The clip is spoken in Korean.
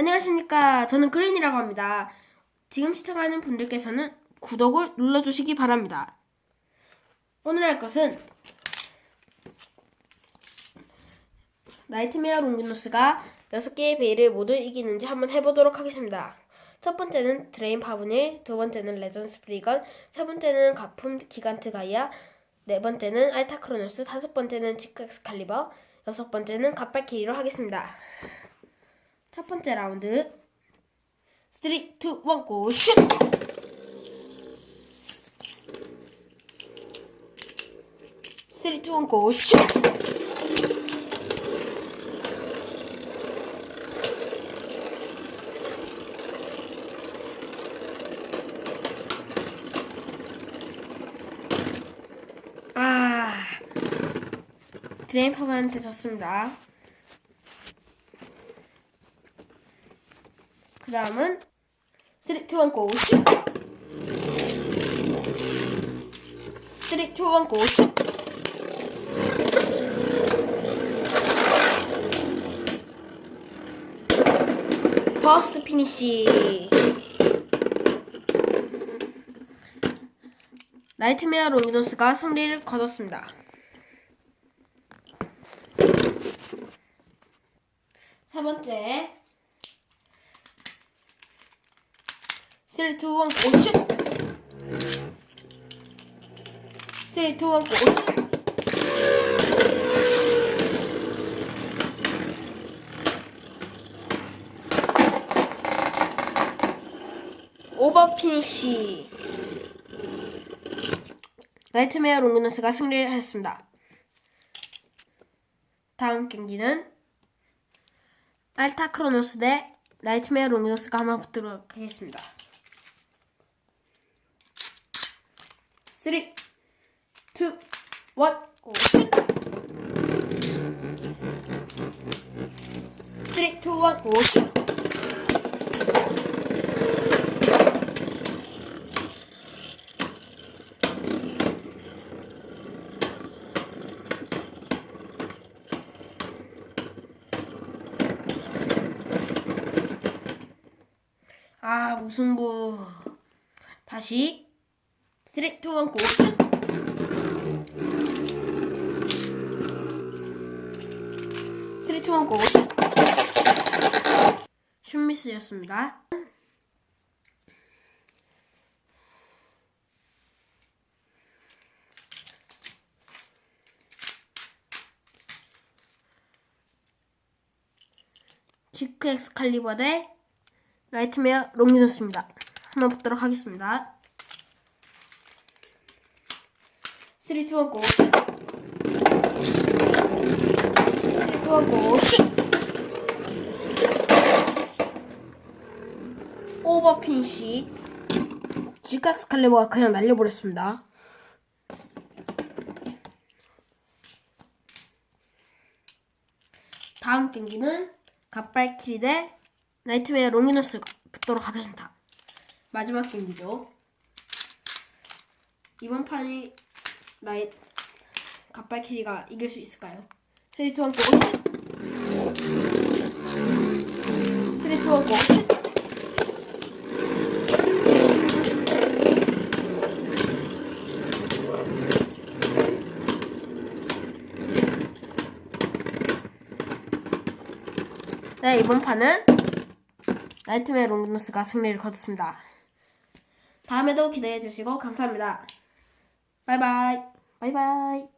안녕하십니까. 저는 그린이라고 합니다. 지금 시청하는 분들께서는 구독을 눌러주시기 바랍니다. 오늘 할 것은 나이트메어 롱기노스가 6개의 베일을 모두 이기는지 한번 해보도록 하겠습니다. 첫 번째는 드레인 파브닐, 두 번째는 레전 스프리건, 세 번째는 가품 기간트 가이아, 네 번째는 알타 크로노스, 다섯 번째는 지크 엑스칼리버, 여섯 번째는 갓발키리로 하겠습니다. 첫 번째 라운드 3, 2, 1, 고 슛! 쓰리 투 원고 슛! 아 드레인 파브한테 졌습니다. 그 다음은 3, 2, 1, 고 슛! 3, 2, 1, 고 슛! 퍼스트 피니시 나이트메어 로미노스가 승리를 거뒀습니다. 세 번째 3, 2, 1, 고 슛! 3, 2, 1, 고 슛! 오버 피니시 나이트메어 롱기너스가 승리를 했습니다. 다음 경기는 알타 크로노스 대 나이트메어 롱기너스가 한번 붙도록 하겠습니다. 3, 2, 1, 고! 3, 2, 1, 고! 아, 무승부. 다시. 3, 2, 1, 고! 슛! 3, 2, 1, 고! 슛! 슛미스였습니다. 지크 엑스칼리버 대 나이트메어 롱기노스입니다. 한번 보도록 하겠습니다. 3, 2, 1, 고! 3, 2, 1, 고! 슛! 오버 피니시 지크 엑스칼리버가 그냥 날려버렸습니다. 다음 경기는 갓발키리 대 나이트메어 롱기너스가 붙도록 하겠습니다. 마지막 경기죠. 이번 판이 나이 갓발키리가 이길 수 있을까요? 3, 2, 1, 고! 3, 2, 1, 고! 네, 이번 판은 나이트메어 롱기노스가 승리를 거뒀습니다. 다음에도 기대해 주시고 감사합니다. 바이바이. 바이바이.